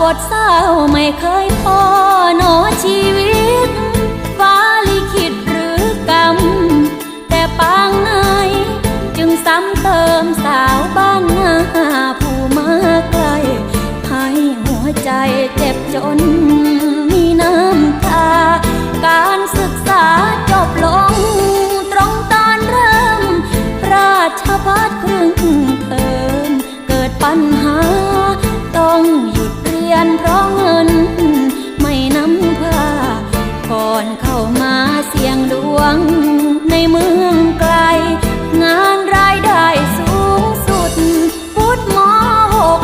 บทเศร้าไม่เคยพอหนอชีวิต เรียนเพราะเงิน ไม่นำพาก่อนเข้ามาเสี่ยงดวง ในเมืองไกล งานรายได้สูงสุด พุทธมหก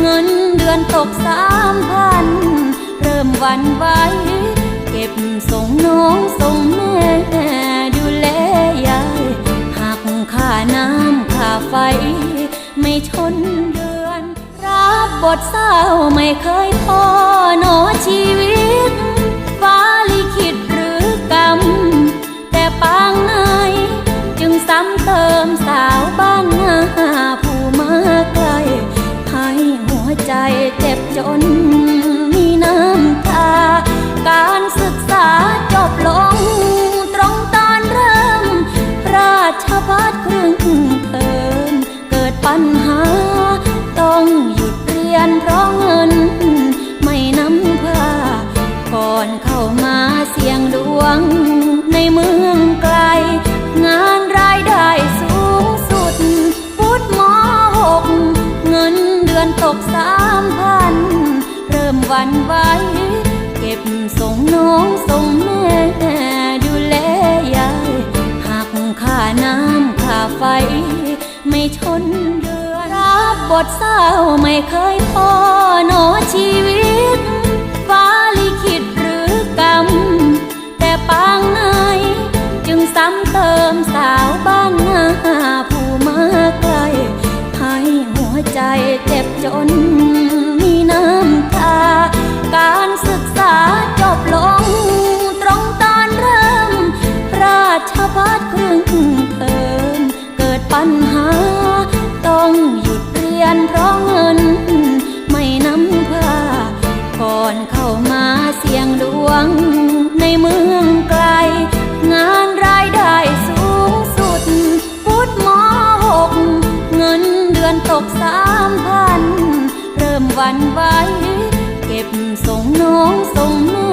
เงินเดือนตกสามพัน เริ่มวันไหวเก็บส่งน้องส่งแม่ บทเศร้าไม่เคยพอหนอชีวิต ฟ้าลิขิตหรือกรรม แต่ปางไหนจึงซ้ำเติมสาวบ้านนาผู้มาไกลให้หัวใจเจ็บจน เรียนเพราะเงิน ไม่นำพาก่อนเข้ามาเสี่ยงดวง ในเมืองไกล งานรายได้สูงสุด พุทธมหก เงินเดือนตกสามพัน เริ่มวันไหวเก็บส่งน้องส่งแม่ บบทเศร้าไม่เคยพอหนอชีวิต ฟ้าลิขิตหรือกรรม แต่ปางไหนจึงซ้ำเติมสาวบ้านนาผู้มาไกลให้หัวใจเจ็บจนมีน้ำตา การศึกษาจบลง ยุดเรียนเพราะเงิน ไม่นำพาก่อนเข้ามาเสี่ยงดวง ในเมืองไกล งานรายได้สูงสุดพุทธมหกเงินเดือนตกสามพัน เริ่มวันไหวเก็บส่งน้องส่งแม่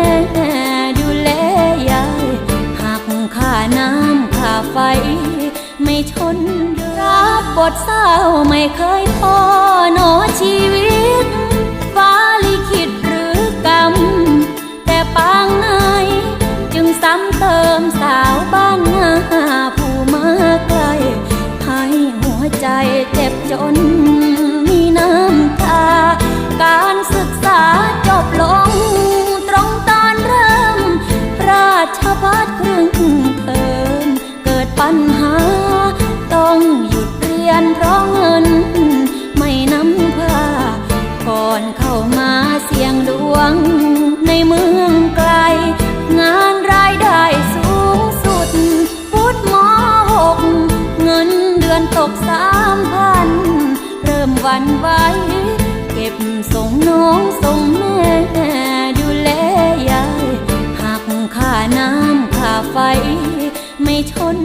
ไม่เคยพอหนอชีวิต ฟ้าลิขิตหรือกรรม แต่ปางไหนจึงซ้ำเติมสาวบ้านนาผู้มาไกลให้หัวใจเจ็บจนมีน้ำตาการศึกษา งในเมืองไกล งานรายได้สูงสุดพุทธมหกเงินเดือนตกสามพัน เริ่มวันไหวเก็บส่งน้องส่งแม่ดูแลยายหักค่าน้ำค่าไฟ ไม่ชน